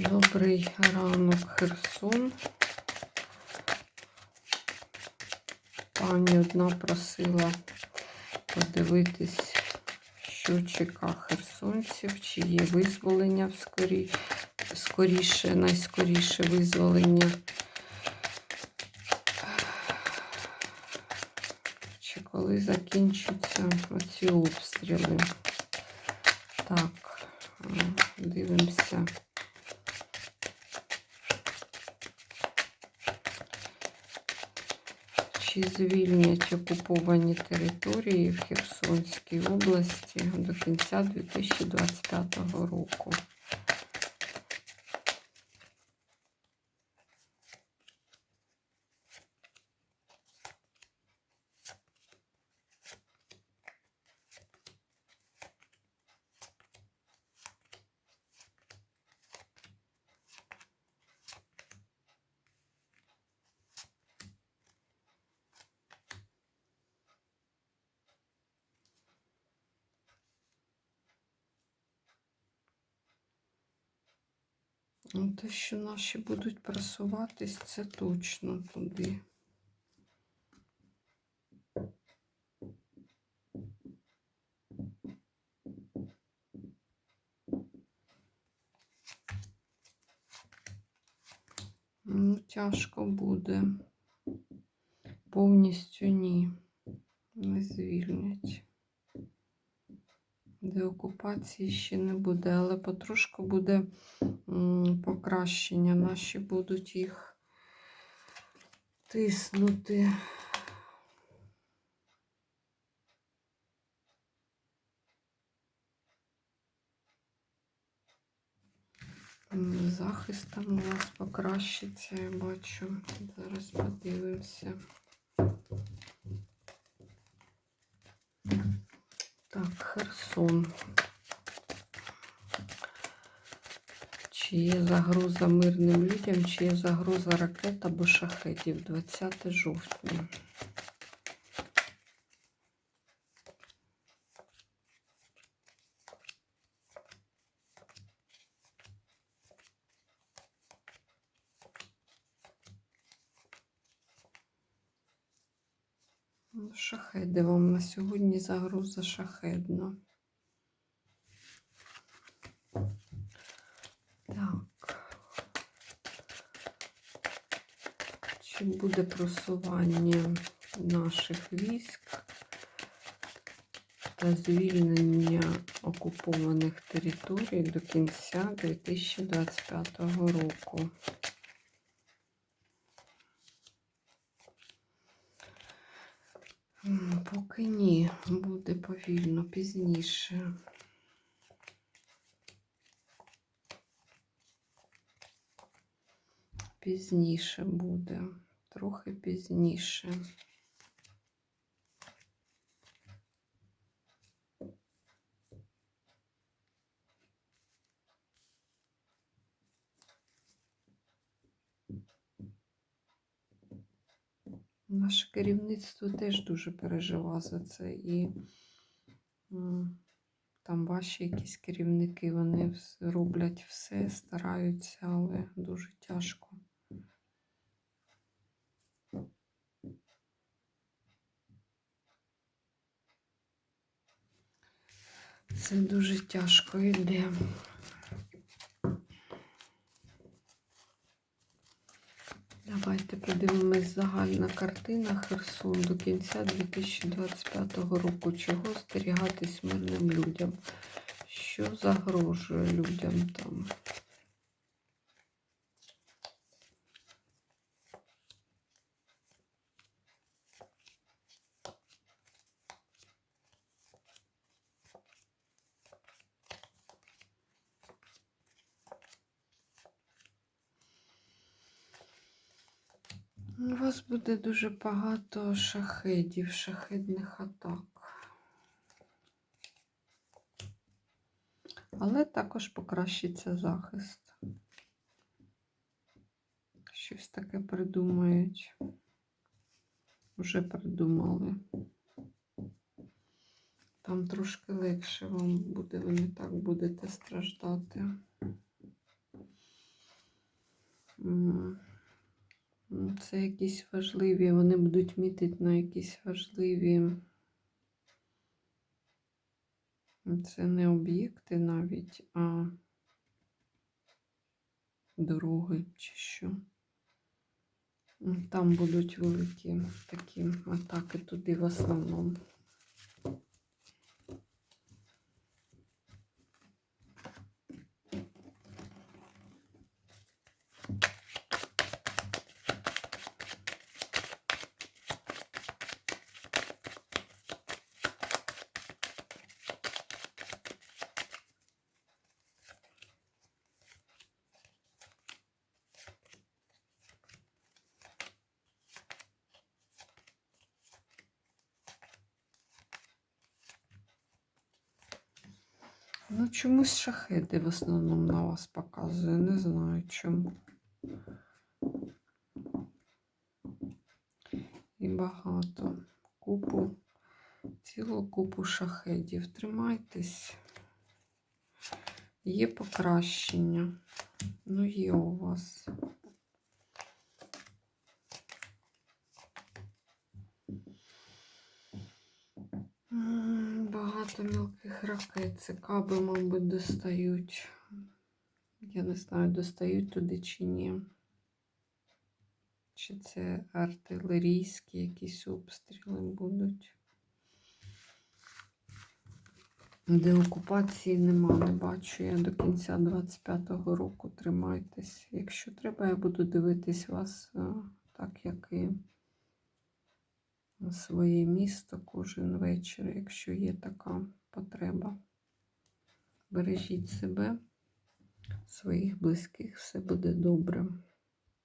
Добрий ранок, Херсон. Пані одна просила подивитись, що чека херсонців, чи є визволення в скорі... скоріше, найскоріше визволення. Чи коли закінчаться оці обстріли? Так, Чи звільнять окуповані території в Херсонській області до кінця 2025 року? Те, що наші будуть просуватись, це точно туди. Ну, тяжко буде. Повністю ні. Не звільнять. Деокупації ще не буде, але потрошку буде покращення. Наші будуть їх тиснути. Захист там у вас покращиться, я бачу. Зараз подивимося. Так, Херсон. Чи є загроза мирним людям, чи є загроза ракет або шахетів 20 жовтня. Шахеди вам на сьогодні загроза шахедна. Так. Чи буде просування наших військ та звільнення окупованих територій до кінця 2025 року? Поки ні, буде повільно, пізніше. Пізніше буде, трохи пізніше. Наше керівництво теж дуже переживає за це. І там ваші якісь керівники, вони роблять все, стараються, але дуже тяжко. Це дуже тяжко йде. Давайте подивимось загальна картина Херсон до кінця 2025 року. Чого остерігатись мирним людям? Що загрожує людям там? У вас буде дуже багато шахедів, шахедних атак. Але також покращиться захист. Щось таке придумають. Вже придумали. Там трошки легше вам буде, ви не так будете страждати. Це якісь важливі, вони будуть мітити на якісь важливі. Це не об'єкти навіть, а дороги чи що. Там будуть великі такі атаки туди в основному. Ну, чомусь шахеди в основному на вас показує. Не знаю чому. І багато. Купу, цілу купу шахедів. Тримайтесь. Є покращення. Ну, є у вас. Багато мілких ракет. Це каби, мабуть, достають. Я не знаю, достають туди чи ні. Чи це артилерійські якісь обстріли будуть. Де окупації нема, не бачу. Я до кінця 25-го року тримайтесь. Якщо треба, я буду дивитись вас е, так, як і своє місто кожен вечір, якщо є така потреба. Бережіть себе, своїх близьких, все буде добре.